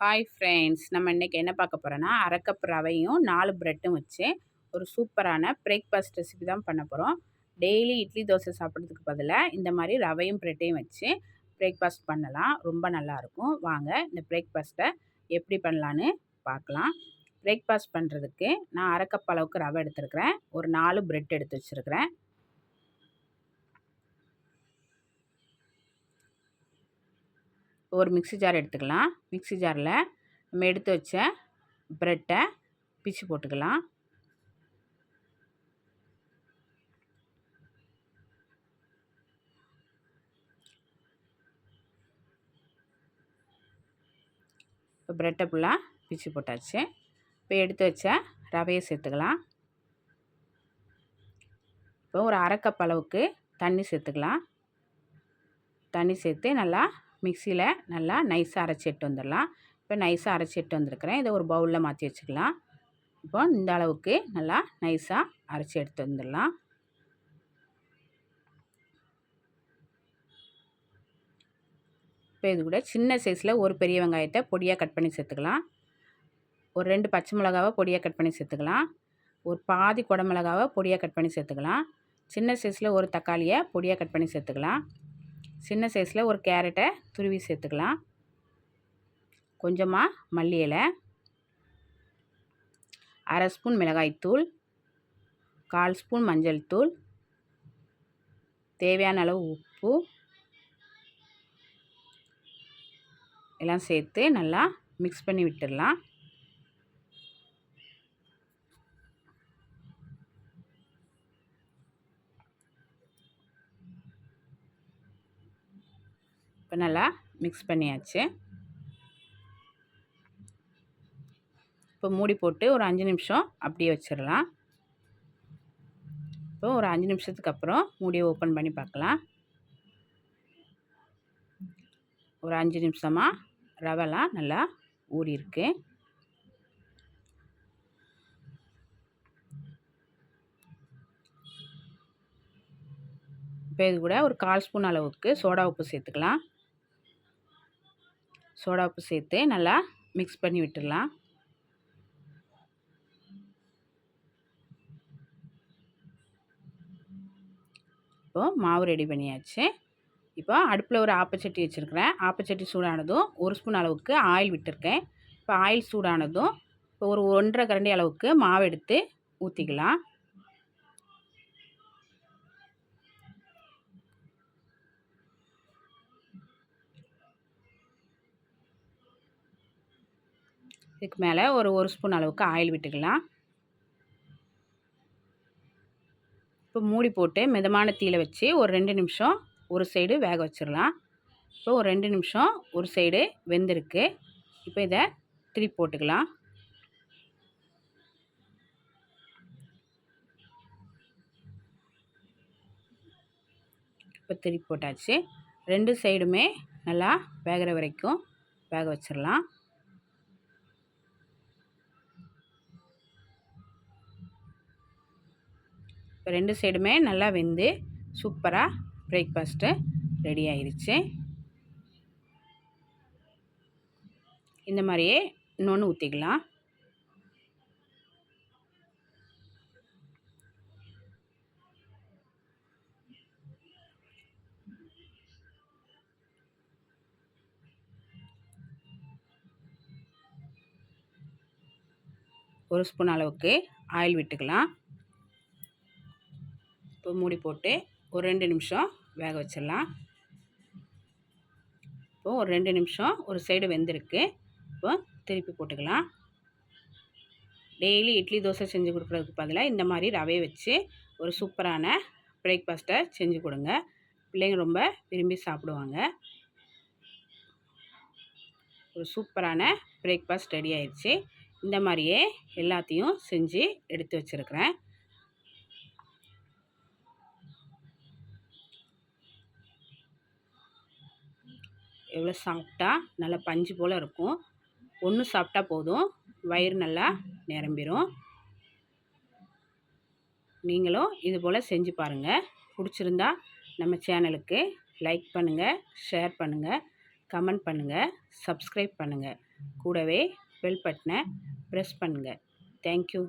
Hi friends நம்ம இன்றைக்கி என்ன பார்க்க போகிறோன்னா அரைக்கப் ரவையும் நாலு ப்ரெட்டும் வச்சு ஒரு சூப்பரான பிரேக்ஃபாஸ்ட் ரெசிபி தான் பண்ண போகிறோம் டெய்லி இட்லி தோசை சாப்பிட்றதுக்கு பதிலாக இந்த மாதிரி ரவையும் ப்ரெட்டையும் வச்சு பிரேக்ஃபாஸ்ட் பண்ணலாம். ரொம்ப நல்லாயிருக்கும் வாங்க இந்த பிரேக்ஃபாஸ்ட்டை எப்படி பண்ணலான்னு பார்க்கலாம். பிரேக்ஃபாஸ்ட் பண்ணுறதுக்கு நான் அரைக்கப் அளவுக்கு ரவை எடுத்துருக்கிறேன். ஒரு நாலு ப்ரெட் எடுத்து வச்சுருக்கிறேன். ஒரு மிக்சி ஜார் எடுத்துக்கலாம். மிக்சி ஜாரில் நம்ம எடுத்து வச்ச ப்ரெட்டை பிச்சு போட்டுக்கலாம். இப்போ ப்ரெட்டை ஃபுல்லாக பிச்சு போட்டாச்சு. இப்போ எடுத்து வச்ச ரவையை சேர்த்துக்கலாம். இப்போ ஒரு அரை கப் அளவுக்கு தண்ணி சேர்த்துக்கலாம். தண்ணி சேர்த்து நல்லா மிக்சியில் நல்லா நைஸாக அரைச்சி எடுத்து வந்துடலாம். இப்போ நைஸாக அரைச்சி எடுத்து வந்திருக்கிறேன். இதை ஒரு பவுலில் மாற்றி வச்சுக்கலாம். இப்போ இந்த அளவுக்கு நல்லா நைஸாக அரைச்சி எடுத்து வந்துடலாம். இப்போ இது கூட சின்ன சைஸில் ஒரு பெரிய வெங்காயத்தை பொடியாக கட் பண்ணி சேர்த்துக்கலாம். ஒரு ரெண்டு பச்சை மிளகாவை பொடியாக கட் பண்ணி சேர்த்துக்கலாம். ஒரு பாதி குடமிளகாவை பொடியாக கட் பண்ணி சேர்த்துக்கலாம். சின்ன சைஸில் ஒரு தக்காளியை பொடியாக கட் பண்ணி சேர்த்துக்கலாம். சின்ன சைஸில் ஒரு கேரட்டை துருவி சேர்த்துக்கலாம். கொஞ்சமாக மல்லி இலை அரை ஸ்பூன் மிளகாய்த்தூள் கால் ஸ்பூன் மஞ்சள் தூள் தேவையான அளவு உப்பு எல்லாம் சேர்த்து நல்லா மிக்ஸ் பண்ணி விட்டுடலாம். இப்போ நல்லா மிக்ஸ் பண்ணியாச்சு. இப்போ மூடி போட்டு ஒரு அஞ்சு நிமிஷம் அப்படியே வச்சிடலாம். இப்போ ஒரு அஞ்சு நிமிஷத்துக்கு அப்புறம் மூடியை ஓப்பன் பண்ணி பார்க்கலாம். ஒரு அஞ்சு நிமிஷமாக ரவெல்லாம் நல்லா ஊறியிருக்கு இப்போ இது கூட ஒரு கால் ஸ்பூன் அளவுக்கு சோடா உப்பு சேர்த்துக்கலாம். சோடா உப்பு சேர்த்து நல்லா மிக்ஸ் பண்ணி விட்டுடலாம். இப்போது மாவு ரெடி பண்ணியாச்சு. இப்போ அடுப்பில் ஒரு ஆப்பச்சட்டி வச்சுருக்கிறேன். ஆப்பச்சட்டி சூடானதும் ஒரு ஸ்பூன் அளவுக்கு ஆயில் விட்டுருக்கேன். இப்போ ஆயில் சூடானதும் இப்போ ஒரு ஒன்றரை கரண்டி அளவுக்கு மாவு எடுத்து ஊற்றிக்கலாம் இதுக்கு மேலே ஒரு ஒரு ஸ்பூன் அளவுக்கு ஆயில் விட்டுக்கலாம். இப்போ மூடி போட்டு மிதமான தீயில் வச்சு ஒரு ரெண்டு நிமிஷம் ஒரு சைடு வேக வச்சிடலாம். இப்போ ஒரு ரெண்டு நிமிஷம் ஒரு சைடு வெந்திருக்கு. இப்போ இதை திருப்பி போட்டுக்கலாம். இப்போ திருப்பி போட்டாச்சு. ரெண்டு சைடுமே நல்லா வேகிற வரைக்கும் வேக வச்சிடலாம். இப்போ ரெண்டு சைடுமே நல்லா வெந்து சூப்பராக பிரேக்ஃபாஸ்ட்டு ரெடி ஆயிடுச்சு இந்த மாதிரியே இன்னொன்று ஊற்றிக்கலாம் ஒரு ஸ்பூன் அளவுக்கு ஆயில் விட்டுக்கலாம். இப்போ மூடி போட்டு ஒரு ரெண்டு நிமிஷம் வேக வச்சிடலாம். இப்போது ஒரு ரெண்டு நிமிஷம் ஒரு சைடு வெந்திருக்கு. இப்போ திருப்பி போட்டுக்கலாம். டெய்லி இட்லி தோசை செஞ்சு கொடுக்குறதுக்கு பதிலாக இந்த மாதிரி ரவையை வச்சு ஒரு சூப்பரான பிரேக்ஃபாஸ்ட்டை செஞ்சு கொடுங்க. பிள்ளைங்க ரொம்ப விரும்பி சாப்பிடுவாங்க. ஒரு சூப்பரான பிரேக்ஃபாஸ்ட் ரெடி ஆயிடுச்சு. இந்த மாதிரியே எல்லாத்தையும் செஞ்சு எடுத்து வச்சுருக்கிறேன். எவ்வளோ சாப்பிட்டா நல்லா பஞ்சு போல் இருக்கும். ஒன்று சாப்பிட்டா போதும். வயிறு நல்லா நிரம்பிடும் நீங்களும் இது போல் செஞ்சு பாருங்கள் பிடிச்சிருந்தா நம்ம சேனலுக்கு லைக் பண்ணுங்கள் ஷேர் பண்ணுங்கள் கமெண்ட் பண்ணுங்கள் சப்ஸ்கிரைப் பண்ணுங்கள் கூடவே பெல் பட்டனை ப்ரெஸ் பண்ணுங்கள் தேங்க்யூ.